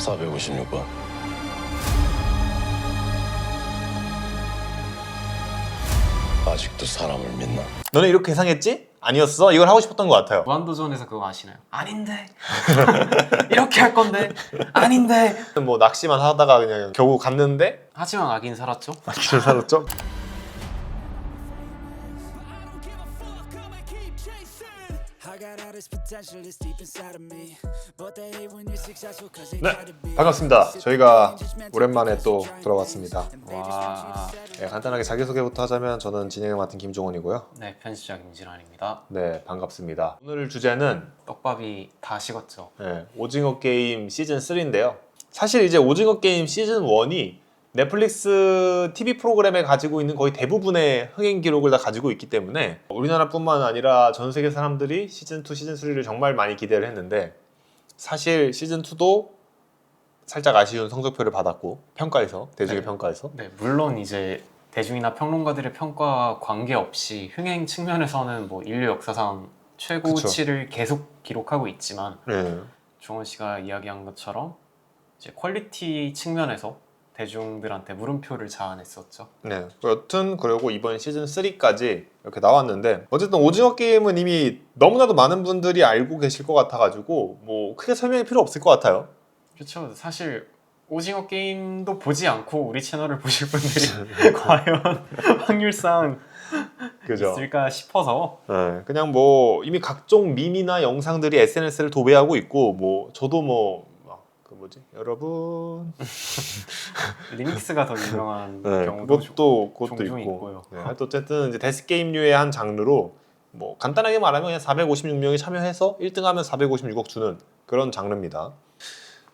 456번. 아직도 사람을 믿나? 너는 이렇게 예상했지? 아니었어? 이걸 하고 싶었던 것 같아요. 무한도전에서 그거 아시나요? 아닌데 이렇게 할 건데 아닌데 뭐 낚시만 하다가 그냥 겨우 갔는데 하지만 아긴 살았죠 길을 살았죠. 네. 반갑습니다. 저희가 오랜만에 또 돌아왔습니다. 와, 네, 간단하게 자기소개부터 하자면 저는 진행을 맡은 김종원이고요. 네 편집자 김진환입니다 네, 반갑습니다. 오늘 주제는 떡밥이 다 식었죠 네, 오징어 게임 시즌 3인데요. 사실 이제 오징어 게임 시즌 1이 넷플릭스 TV 프로그램에 가지고 있는 거의 대부분의 흥행 기록을 다 가지고 있기 때문에 우리나라뿐만 아니라 전 세계 사람들이 시즌 2, 시즌 3를 정말 많이 기대를 했는데 사실 시즌 2도 살짝 아쉬운 성적표를 받았고 평가에서 대중의 네. 평가에서 네 물론 이제 대중이나 평론가들의 평가와 관계없이 흥행 측면에서는 뭐 인류 역사상 최고치를 계속 기록하고 있지만 네. 종원 씨가 이야기한 것처럼 이제 퀄리티 측면에서 대중들한테 물음표를 자아냈었죠 네. 여튼 그리고 이번 시즌 3까지 이렇게 나왔는데 어쨌든 오징어 게임은 이미 너무나도 많은 분들이 알고 계실 것 같아가지고 뭐 크게 설명이 필요 없을 것 같아요. 그렇죠. 사실 오징어 게임도 보지 않고 우리 채널을 보실 분들이 과연 확률상 그죠? 있을까 싶어서 네. 그냥 뭐 이미 각종 밈이나 영상들이 SNS를 도배하고 있고 뭐 저도 뭐. 그 뭐지 여러분 리믹스가 더 유명한 네, 경우도 그것도 그것도 종종 있고 있고요. 네, 하여튼 어쨌든 이제 데스 게임류의 한 장르로 뭐 간단하게 말하면 그냥 456명이 참여해서 1등하면 456억 주는 그런 장르입니다.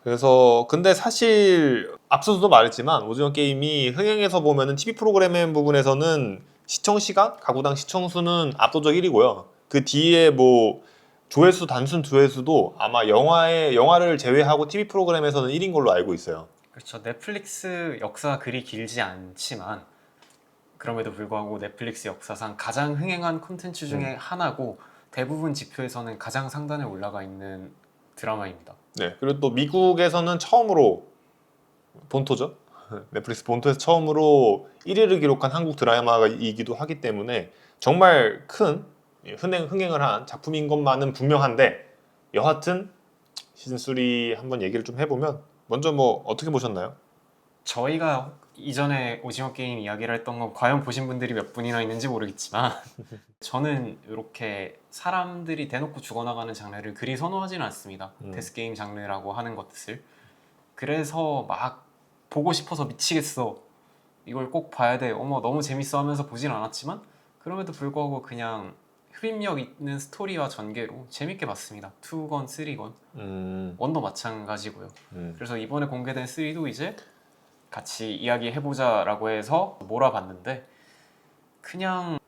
그래서 근데 사실 앞서서도 말했지만 오징어 게임이 흥행에서 보면은 TV 프로그램의 부분에서는 시청 시간, 가구당 시청 수는 압도적 1위고요. 그 뒤에 뭐 조회수 단순 조회수도 아마 영화의 영화를 제외하고 TV 프로그램에서는 1인 걸로 알고 있어요. 그렇죠. 넷플릭스 역사가 그리 길지 않지만 그럼에도 불구하고 넷플릭스 역사상 가장 흥행한 콘텐츠 중에 음. 하나고 대부분 지표에서는 가장 상단에 올라가 있는 드라마입니다. 네. 그리고 또 미국에서는 처음으로 본토죠. 넷플릭스 본토에서 처음으로 1위를 기록한 한국 드라마이기도 하기 때문에 정말 큰 흥행, 흥행을 한 작품인 것만은 분명한데 여하튼 시즌 3 한번 얘기를 좀 해보면 먼저 뭐 어떻게 보셨나요? 저희가 이전에 오징어 게임 이야기를 했던 건 과연 보신 분들이 몇 분이나 있는지 모르겠지만 저는 이렇게 사람들이 대놓고 죽어나가는 장르를 그리 선호하지는 않습니다. 음. 데스 게임 장르라고 하는 것을 그래서 막 보고 싶어서 미치겠어 이걸 꼭 봐야 돼 어머 너무 재밌어 하면서 보진 않았지만 그럼에도 불구하고 그냥 흡입력 있는 스토리와 전개로 재밌게 봤습니다. 2건, 3건, 음, 원도 마찬가지고요. 음. 그래서 이번에 공개된 3도 이제 같이 이야기해보자 라고 해서 몰아봤는데 그냥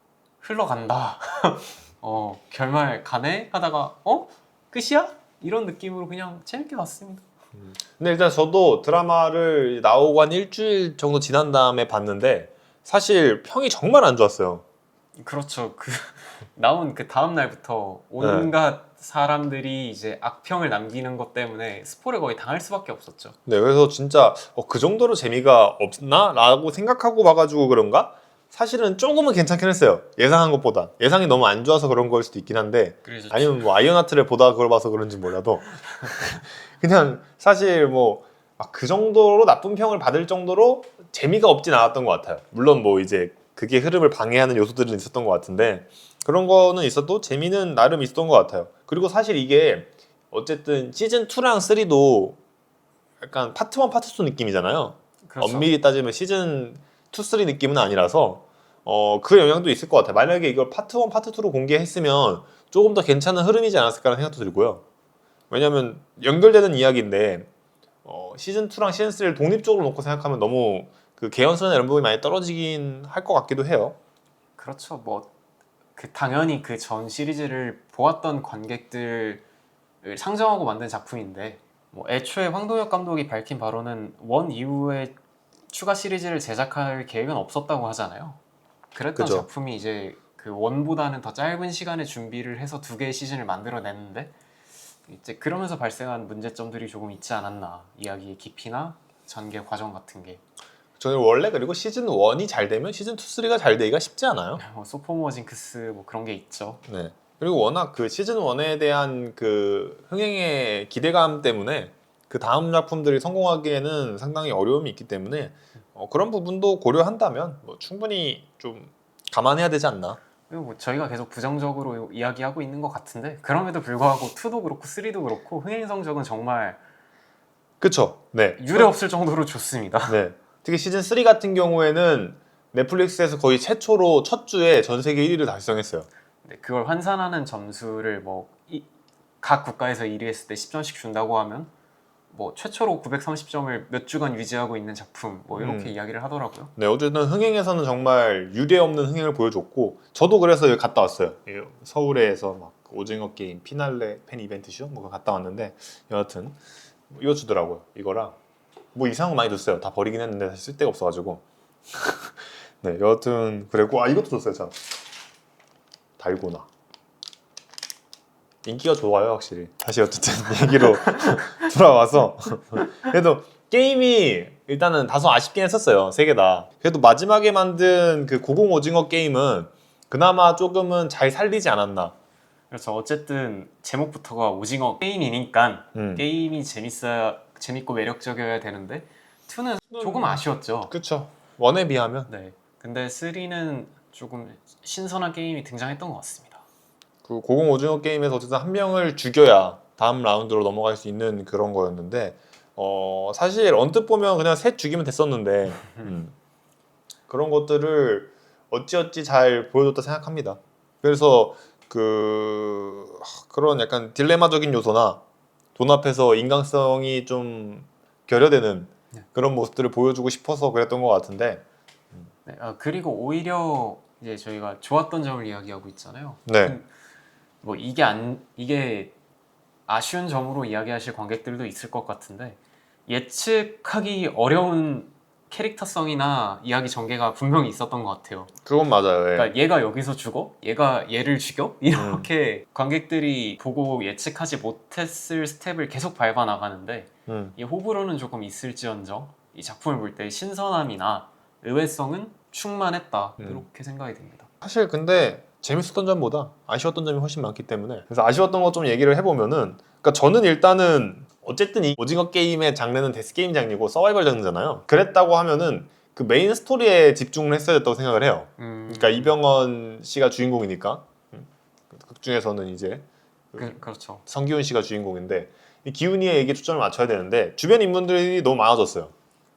흘러간다. 어 결말 가네 하다가 어 끝이야? 이런 느낌으로 그냥 재밌게 봤습니다. 근데 일단 저도 드라마를 나오고 한 일주일 정도 지난 다음에 봤는데 사실 평이 정말 안 좋았어요. 그렇죠. 그 나온 그 다음 날부터 온갖 사람들이 이제 악평을 남기는 것 때문에 스포를 거의 당할 수밖에 없었죠. 네, 그래서 진짜 어, 그 정도로 재미가 없나라고 생각하고 봐가지고 그런가? 사실은 조금은 괜찮긴 했어요. 예상한 것보다 예상이 너무 안 좋아서 그런 걸 수도 있긴 한데 그래서 아니면 뭐 아이언하트를 보다 그걸 봐서 그런지 몰라도 그냥 사실 뭐 그 정도로 나쁜 평을 받을 정도로 재미가 없진 않았던 것 같아요. 물론 뭐 이제 그게 흐름을 방해하는 요소들은 있었던 것 같은데 그런 거는 있어도 재미는 나름 있었던 것 같아요. 그리고 사실 이게 어쨌든 시즌 2랑 3도 약간 파트 1, 파트 2 느낌이잖아요. 그렇죠. 엄밀히 따지면 시즌 2, 3 느낌은 아니라서 어, 그 영향도 있을 것 같아요. 만약에 이걸 파트 1, 파트 2로 공개했으면 조금 더 괜찮은 흐름이지 않았을까라는 생각도 들고요. 왜냐하면 연결되는 이야기인데 어, 시즌 2랑 시즌 3를 독립적으로 놓고 생각하면 너무 그 개연성이나 이런 부분이 많이 떨어지긴 할 것 같기도 해요. 그렇죠. 뭐 그 당연히 그 전 시리즈를 보았던 관객들을 상정하고 만든 작품인데 뭐 애초에 황동혁 감독이 밝힌 바로는 원 이후에 추가 시리즈를 제작할 계획은 없었다고 하잖아요. 그랬던 그죠. 이제 그러면서 발생한 문제점들이 조금 있지 않았나 이야기의 깊이나 전개 과정 같은 게 저는 원래 그리고 시즌 1이 잘 되면 시즌 2, 3가 잘 되기가 쉽지 않아요. 뭐 소포머 징크스 뭐 그런 게 있죠. 네. 그리고 워낙 그 시즌 1에 대한 그 흥행의 기대감 때문에 그 다음 작품들이 성공하기에는 상당히 어려움이 있기 때문에 어, 그런 부분도 고려한다면 뭐 충분히 좀 감안해야 되지 않나. 그리고 뭐 저희가 계속 부정적으로 이야기하고 있는 것 같은데 그럼에도 불구하고 2도 그렇고 3도 그렇고 흥행 성적은 정말 그쵸? 네. 유례 없을 정도로 좋습니다. 네. 특히 시즌 3 같은 경우에는 넷플릭스에서 거의 최초로 첫 주에 전 세계 1위를 달성했어요. 네, 그걸 환산하는 점수를 뭐 각 국가에서 1위 했을 때 10점씩 준다고 하면 뭐 최초로 930점을 몇 주간 유지하고 있는 작품 뭐 이렇게 음. 이야기를 하더라고요. 네, 어쨌든 흥행에서는 정말 유례 없는 흥행을 보여줬고 저도 그래서 여기 갔다 왔어요. 예, 서울에서 막 오징어 게임 피날레 팬 이벤트 쇼 뭐 갔다 왔는데 여하튼 이거 주더라고요. 이거랑 뭐 이상한 거 많이 줬어요. 다 버리긴 했는데 사실 쓸 데가 없어가지고. 네, 여하튼 그랬고 아 이것도 줬어요, 참. 달고나. 인기가 좋아요, 확실히. 다시 어쨌든 얘기로 돌아와서 그래도 게임이 일단은 다소 아쉽긴 했었어요. 세 개 다. 그래도 마지막에 만든 그 고공 오징어 게임은 그나마 조금은 잘 살리지 않았나. 그래서 어쨌든 제목부터가 오징어 게임이니까 음. 게임이 재밌어야 재밌고 매력적이어야 되는데 2는 조금 아쉬웠죠. 그쵸. 원에 비하면. 네. 근데 3는 조금 신선한 게임이 등장했던 것 같습니다. 그 고공 오징어 게임에서 어쨌든 한 명을 죽여야 다음 라운드로 넘어갈 수 있는 그런 거였는데 어 사실 언뜻 보면 그냥 셋 죽이면 됐었는데 음. 그런 것들을 어찌어찌 잘 보여줬다 생각합니다. 그래서 그 하, 그런 약간 딜레마적인 요소나 돈 앞에서 인간성이 좀 결여되는 네. 그런 모습들을 보여주고 싶어서 그랬던 것 같은데 네. 아, 그리고 오히려 이제 저희가 좋았던 점을 이야기하고 있잖아요. 네. 뭐 이게 안 이게 아쉬운 점으로 이야기하실 관객들도 있을 것 같은데 예측하기 어려운 캐릭터성이나 이야기 전개가 분명히 있었던 것 같아요. 그건 맞아요. 예. 그러니까 얘가 여기서 죽어, 얘가 얘를 죽여 이렇게 관객들이 보고 예측하지 못했을 스텝을 계속 밟아 나가는데 음. 이 호불호는 조금 있을지언정 이 작품을 볼 때 신선함이나 의외성은 충만했다 음. 이렇게 생각이 듭니다. 사실 근데 재밌었던 점보다 아쉬웠던 점이 훨씬 많기 때문에 그래서 아쉬웠던 것좀 얘기를 해보면은 그러니까 저는 일단은 어쨌든 이 오징어 게임의 장르는 데스 게임 장르고 서바이벌 장르잖아요. 그랬다고 하면은 그 메인 스토리에 집중을 했어야 됐다고 생각을 해요. 음, 그러니까 이병헌 씨가 주인공이니까 음. 극 중에서는 이제 그, 그렇죠. 성기훈 씨가 주인공인데 이 기훈이의 얘기에 초점을 맞춰야 되는데 주변 인물들이 너무 많아졌어요.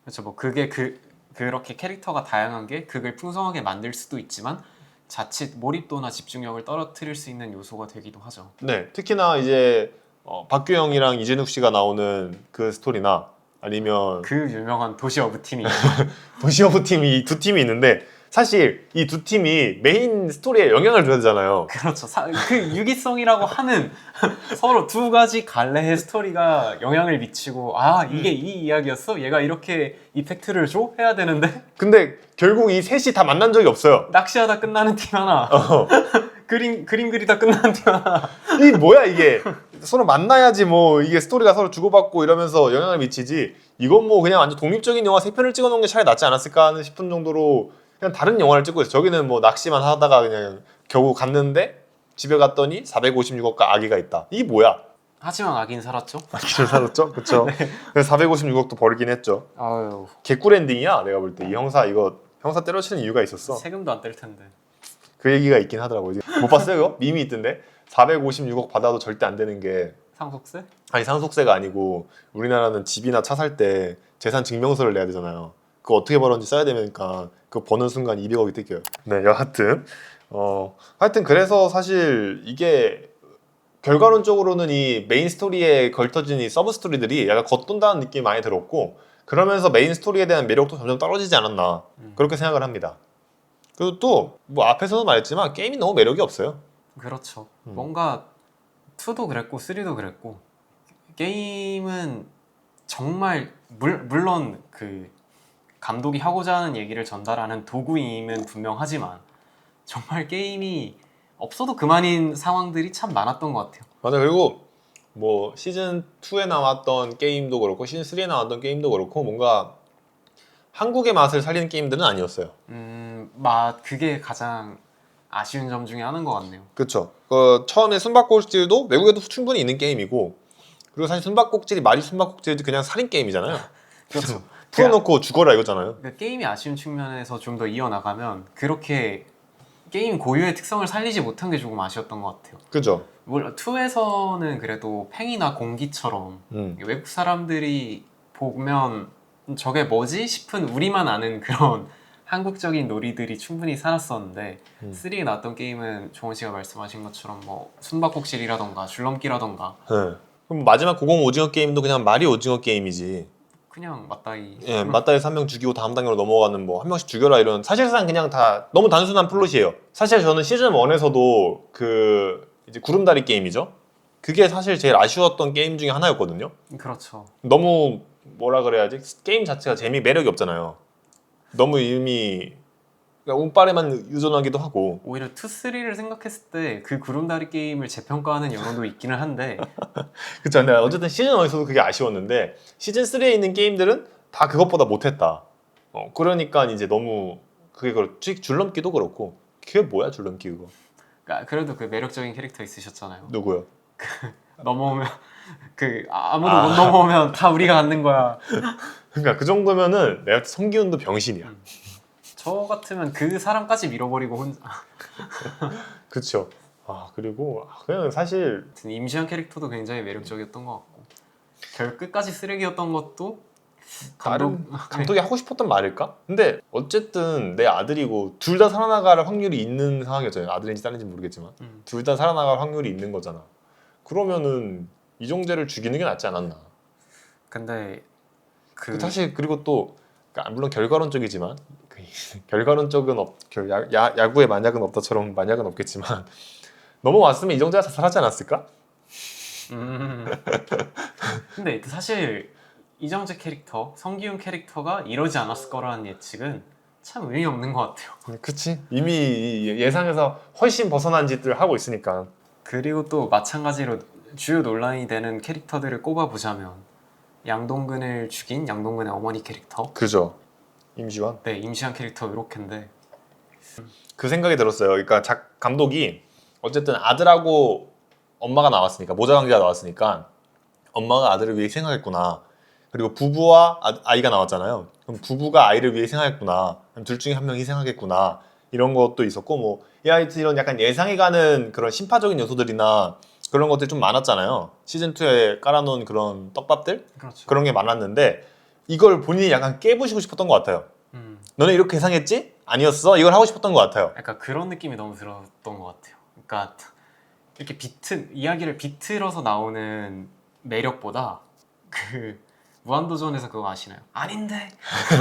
그렇죠. 뭐 그게 그 그렇게 캐릭터가 다양한 게 극을 풍성하게 만들 수도 있지만 자칫 몰입도나 집중력을 떨어뜨릴 수 있는 요소가 되기도 하죠. 네, 특히나 이제 어, 박규영이랑 이진욱 씨가 나오는 그 스토리나 아니면 그 유명한 도시 어부 팀이 도시 어부 팀이 두 팀이 있는데 사실 이 두 팀이 메인 스토리에 영향을 줘야 되잖아요. 그렇죠. 사- 그 유기성이라고 하는 서로 두 가지 갈래의 스토리가 영향을 미치고 아 이게 이 이야기였어? 얘가 이렇게 이펙트를 줘? 해야 되는데 근데 결국 이 셋이 다 만난 적이 없어요. 낚시하다 끝나는 팀 하나 어. 그림 그림 그리다 끝나는 팀 하나 이 뭐야 이게 서로 만나야지 뭐 이게 스토리가 서로 주고받고 이러면서 영향을 미치지 이건 뭐 그냥 완전 독립적인 영화 세 편을 찍어놓은 게 차라리 낫지 않았을까 하는 싶은 정도로 그냥 다른 영화를 찍고 있어요 저기는 뭐 낚시만 하다가 그냥 겨우 갔는데 집에 갔더니 456억과 아기가 있다. 이게 뭐야? 하지만 아긴 살았죠. 아기를 살았죠? 그쵸. 그래서 456억도 벌긴 했죠. 아유. 개꿀 엔딩이야 내가 볼 때. 이 형사 이거 형사 때려치는 이유가 있었어. 세금도 안 뗄 텐데. 그 얘기가 있긴 하더라고요. 못 봤어요 이거? 밈이 있던데? 456억 받아도 절대 안 되는 게. 상속세? 아니 상속세가 아니고 우리나라는 집이나 차 살 때 재산 증명서를 내야 되잖아요. 그거 어떻게 벌었는지 써야 되니까 그거 버는 순간 200억이 뜯겨요. 네, 여하튼 어 하여튼 그래서 사실 이게 결과론적으로는 이 메인 스토리에 걸터진 이 서브 스토리들이 약간 겉돈다는 느낌이 많이 들었고 그러면서 메인 스토리에 대한 매력도 점점 떨어지지 않았나 음. 그렇게 생각을 합니다. 그리고 또 뭐 앞에서도 말했지만 게임이 너무 매력이 없어요. 그렇죠. 음. 뭔가 2도 그랬고 3도 그랬고 게임은 정말 물, 물론 그 감독이 하고자 하는 얘기를 전달하는 도구임은 분명하지만 정말 게임이 없어도 그만인 상황들이 참 많았던 것 같아요. 맞아 그리고 뭐 시즌 2에 나왔던 게임도 그렇고 시즌 3에 나왔던 게임도 그렇고 뭔가 한국의 맛을 살리는 게임들은 아니었어요. 음, 맛 그게 가장 아쉬운 점 중에 하나인 것 같네요. 그렇죠. 그 처음에 숨바꼭질도 외국에도 충분히 있는 게임이고 그리고 사실 숨바꼭질이 말이 숨바꼭질도 그냥 살인 게임이잖아요. 그렇죠. 풀어놓고 죽어라 이거잖아요. 그러니까 게임이 아쉬운 측면에서 좀 더 이어나가면 그렇게 게임 고유의 특성을 살리지 못한 게 조금 아쉬웠던 것 같아요. 그죠? 물론 2에서는 그래도 팽이나 공기처럼 음. 외국 사람들이 보면 저게 뭐지 싶은 우리만 아는 그런 한국적인 놀이들이 충분히 살았었는데 음. 3에 나왔던 게임은 종원 씨가 말씀하신 것처럼 뭐 숨바꼭질이라던가 줄넘기라던가 네. 그럼 마지막 고공 오징어 게임도 그냥 말이 오징어 게임이지. 그냥 맞다이 예, 맞다에서 한명 죽이고 다음 단계로 넘어가는 뭐 한 명씩 죽여라 이런 사실상 그냥 다 너무 단순한 플롯이에요. 사실 저는 시즌 1에서도 그 이제 구름다리 게임이죠. 그게 사실 제일 아쉬웠던 게임 중에 하나였거든요. 그렇죠. 너무 뭐라 그래야지 게임 자체가 재미 매력이 없잖아요. 너무 이미 그러니까 운빨에만 의존하기도 하고 오히려 2, 3를 생각했을 때 그 구름다리 게임을 재평가하는 여론도 있기는 한데 그쵸 근데 어쨌든 시즌 1에서도 그게 아쉬웠는데 시즌 3에 있는 게임들은 다 그것보다 못했다 어, 그러니까 이제 너무 그게 그렇지 줄넘기도 그렇고 그게 뭐야 줄넘기 그거 그러니까 그래도 그 매력적인 캐릭터 있으셨잖아요. 누구요? 넘어오면 그 아무도 아. 못 넘어오면 다 우리가 갖는 거야. 그러니까 그 정도면은 내가 성기훈도 병신이야 음. 저 같으면 그 사람까지 밀어버리고 혼자 그쵸 아 그리고 그냥 사실 임시한 캐릭터도 굉장히 매력적이었던 것 같고 결 끝까지 쓰레기였던 것도 다른 감독 감독이 하고 싶었던 말일까? 근데 어쨌든 내 아들이고 둘 다 살아나갈 확률이 있는 상황이었잖아요 아들인지 딸인지 모르겠지만 음. 둘 다 살아나갈 확률이 있는 거잖아. 그러면은 이정재를 죽이는 게 낫지 않았나. 근데 그 사실 그리고 또 그러니까 물론 결과론적이지만 그 결과론적은 없, 결- 야, 야, 야구에 만약은 없다처럼 만약은 없겠지만 넘어왔으면 이정재가 자살하지 않았을까? 음. 근데 사실 이정재 캐릭터, 성기훈 캐릭터가 이러지 않았을 거라는 예측은 참 의미 없는 것 같아요. 그치. 이미 예상에서 훨씬 벗어난 짓들 하고 있으니까. 그리고 또 마찬가지로 주요 논란이 되는 캐릭터들을 꼽아보자면 양동근을 죽인 양동근의 어머니 캐릭터, 그죠. 임시완. 네 임시한 캐릭터 이렇게인데 그 생각이 들었어요. 그러니까 작 감독이 어쨌든 아들하고 엄마가 나왔으니까 모자 관계가 나왔으니까 엄마가 아들을 위해 생각했구나. 그리고 부부와 아, 아이가 나왔잖아요. 그럼 부부가 아이를 위해 생각했구나. 그럼 둘 중에 한명 희생하겠구나. 이런 것도 있었고 뭐 하여튼 이런 약간 예상이 가는 그런 심파적인 요소들이나 그런 것들이 좀 많았잖아요. 시즌 2에 깔아놓은 그런 떡밥들 그렇죠. 그런 게 많았는데 이걸 본인이 약간 깨부시고 싶었던 것 같아요. 음, 너네 이렇게 예상했지? 아니었어? 이걸 하고 싶었던 것 같아요. 약간 그런 느낌이 너무 들었던 것 같아요. 그러니까 이렇게 비트 이야기를 비틀어서 나오는 매력보다 그 무한도전에서 그거 아시나요? 아닌데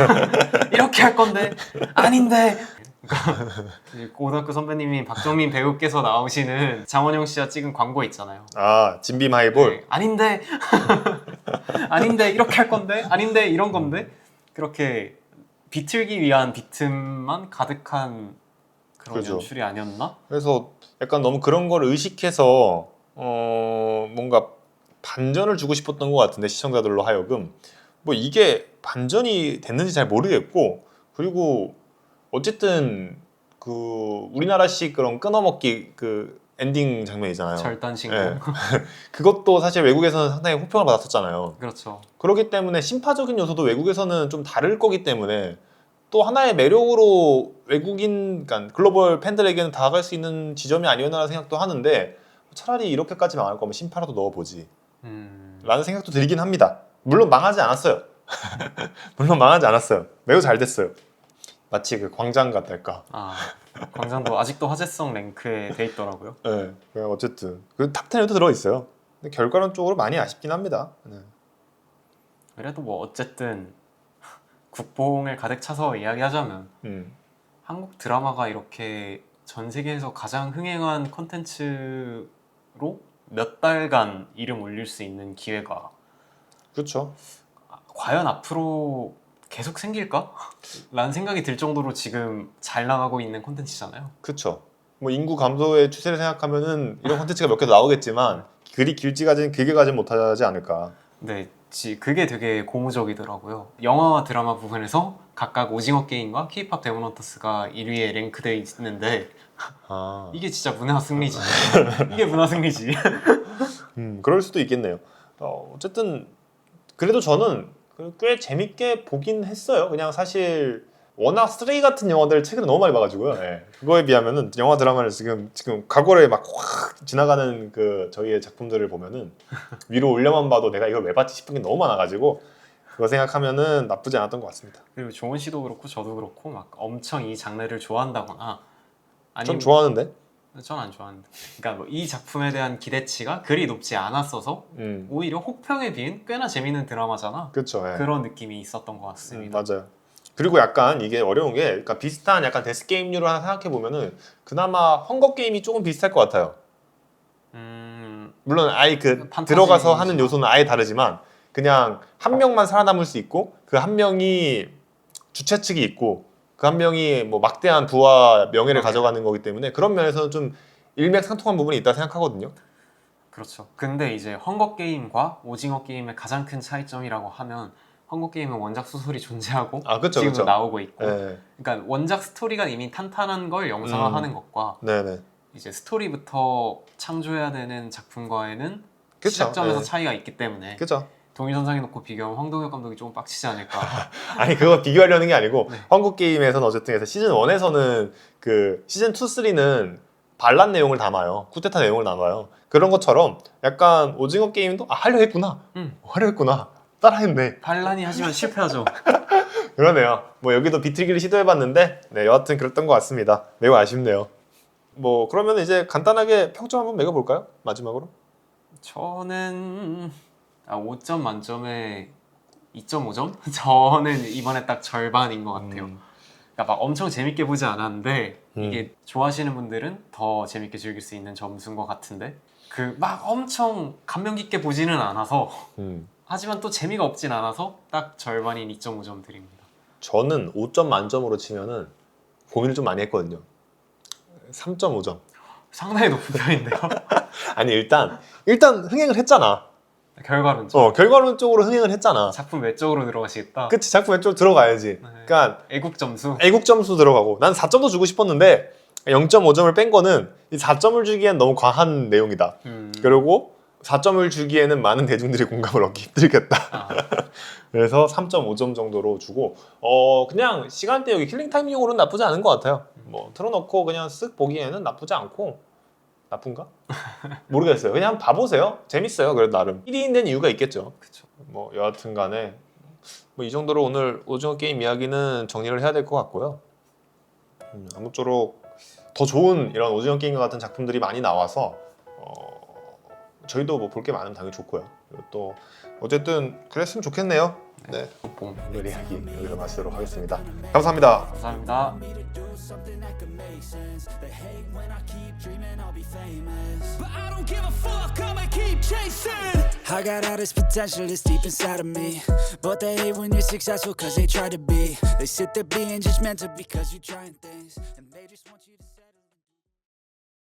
이렇게 할 건데 아닌데 그러니까 이 고등학교 선배님이 박정민 배우께서 나오시는 장원영 씨가 찍은 광고 있잖아요. 아 진빔 하이볼. 네, 아닌데 아닌데 이렇게 할 건데 아닌데 이런 건데 그렇게 비틀기 위한 비틈만 가득한 그런 그죠. 연출이 아니었나? 그래서 약간 너무 그런 걸 의식해서 어 뭔가 반전을 주고 싶었던 것 같은데 시청자들로 하여금 뭐 이게 반전이 됐는지 잘 모르겠고 그리고 어쨌든 그 우리나라식 그런 끊어먹기 그 엔딩 장면이잖아요. 절단 신고 예. 그것도 사실 외국에서는 상당히 호평을 받았었잖아요. 그렇죠. 그렇기 때문에 심파적인 요소도 외국에서는 좀 다를 거기 때문에 또 하나의 매력으로 외국인, 그러니까 글로벌 팬들에게는 다가갈 수 있는 지점이 아니었나라는 생각도 하는데 차라리 이렇게까지 망할 거면 심파라도 넣어보지 음, 라는 생각도 들긴 합니다. 물론 망하지 않았어요. 물론 망하지 않았어요. 매우 잘 됐어요. 마치 그 광장 같달까. 아 광장도 아직도 화제성 랭크에 돼 있더라고요. 네, 그냥 어쨌든 그 탑 10에도 들어 있어요. 근데 결과론적으로 많이 아쉽긴 합니다. 네. 그래도 뭐 어쨌든 국뽕을 가득 차서 이야기하자면 음, 한국 드라마가 이렇게 전 세계에서 가장 흥행한 콘텐츠로 몇 달간 이름 올릴 수 있는 기회가 그렇죠. 과연 앞으로 계속 생길까? 라는 생각이 들 정도로 지금 잘 나가고 있는 콘텐츠잖아요. 그쵸. 뭐 인구 감소의 추세를 생각하면은 이런 콘텐츠가 몇 개 더 나오겠지만 그리 길지까지는 길게 가지 못하지 않을까. 네, 지- 그게 되게 고무적이더라고요. 영화와 드라마 부분에서 각각 오징어 게임과 K-팝 데모넌터스가 1위에 랭크돼 있는데 아, 이게 진짜 문화 승리지. 이게 문화 승리지. 음, 그럴 수도 있겠네요. 어, 어쨌든 그래도 저는 꽤 재밌게 보긴 했어요. 그냥 사실 워낙 쓰레기 같은 영화들 최근에 너무 많이 봐가지고요. 예. 그거에 비하면은 영화 드라마를 지금 지금 과거에 막확 지나가는 그 저희의 작품들을 보면은 위로 올려만 봐도 내가 이걸 왜 봤지 싶은 게 너무 많아가지고 그거 생각하면은 나쁘지 않았던 것 같습니다. 그리고 조원 씨도 그렇고 저도 그렇고 막 엄청 이 장르를 좋아한다거나 아니면 전 좋아하는데. 전 안 좋아하는데. 그러니까 뭐이 작품에 대한 기대치가 그리 높지 않았어서 음, 오히려 혹평에 비해 꽤나 재밌는 드라마잖아. 그렇죠. 예. 그런 느낌이 있었던 것 음, 같습니다. 맞아요. 그리고 약간 이게 어려운 게 그러니까 비슷한 약간 데스 게임류로 하나 생각해 보면은 그나마 헝거 게임이 조금 비슷할 것 같아요. 음, 물론 아예 그 판타지 들어가서 하는. 요소는 아예 다르지만 그냥 한 명만 살아남을 수 있고 그 한 명이 주최 측이 있고 그 한 명이 뭐 막대한 부와 명예를. 가져가는 거기 때문에 그런 면에서는 좀 일맥상통한 부분이 있다 생각하거든요. 그렇죠. 근데 이제 헝거 게임과 오징어 게임의 가장 큰 차이점이라고 하면 헝거 게임은 원작 소설이 존재하고 아 그렇죠, 지금 도 그렇죠. 나오고 있고, 네, 그러니까 원작 스토리가 이미 탄탄한 걸 영상화하는 것과 네, 네. 이제 스토리부터 창조해야 되는 작품과에는 그쵸, 시작점에서 네. 차이가 있기 때문에 그렇죠. 동일선상에 놓고 비교하면 황동혁 감독이 조금 빡치지 않을까. 아니 그거 비교하려는 게 아니고 네. 한국 게임에서는 어쨌든 해서 시즌 1에서는 그 시즌 2, 3는 반란 내용을 담아요. 쿠데타 내용을 담아요. 그런 것처럼 약간 오징어 게임도 아 하려 했구나. 음. 하려 했구나. 따라했네. 반란이 하지만 실패하죠. 그러네요. 뭐 여기도 비틀기를 시도해봤는데 네 여하튼 그랬던 것 같습니다. 매우 아쉽네요. 뭐 그러면 이제 간단하게 평점 한번 매겨볼까요? 마지막으로. 저는 아, 5점 만점에 2.5점? 저는 이번에 딱 절반인 것 같아요. 음. 그러니까 막 엄청 재밌게 보지 않았는데 음. 이게 좋아하시는 분들은 더 재밌게 즐길 수 있는 점수인 것 같은데 그 막 엄청 감명 깊게 보지는 않아서 음. 하지만 또 재미가 없진 않아서 딱 절반인 2.5점 드립니다. 저는 5점 만점으로 치면은 고민을 좀 많이 했거든요. 3.5점. 상당히 높은 편인데요. 아니 일단 일단 흥행을 했잖아. 결과는 좀어 결과론적으로 흥행을 했잖아. 작품 외적으로 들어가시겠다. 그치 작품 왼쪽 들어가야지. 네. 그러니까 애국 점수. 애국 점수 들어가고 난 4점도 주고 싶었는데 0.5점을 뺀 거는 이 4점을 주기엔 너무 과한 내용이다. 음. 그리고 4점을 주기에는 많은 대중들이 공감을 얻기 힘들겠다. 아, 그래서 3.5점 정도로 주고 어 그냥 시간대 여기 킬링 타임용으로는 나쁘지 않은 것 같아요. 뭐 틀어놓고 그냥 쓱 보기에는 나쁘지 않고 나쁜가? 모르겠어요. 그냥 봐보세요. 재밌어요. 그래도 나름 1위인 된 이유가 있겠죠. 그쵸. 뭐 여하튼 간에 뭐 이 정도로 오늘 오징어 게임 이야기는 정리를 해야 될 것 같고요. 음, 아무쪼록 더 좋은 이런 오징어 게임과 같은 작품들이 많이 나와서 어, 저희도 뭐 볼 게 많으면 당연히 좋고요. 그리고 또 어쨌든 그랬으면 좋겠네요. 네, 봄. 오늘 이야기 여기서 마치도록 하겠습니다. 감사합니다. 감사합니다. me to do something that could make sense. They hate when I keep dreaming I'll be famous. But I don't give a fuck, I'ma keep chasing. I got all this potential that's deep inside of me. But they hate when you're successful cause they try to be. They sit there being judgmental because you're trying things. And they just want you to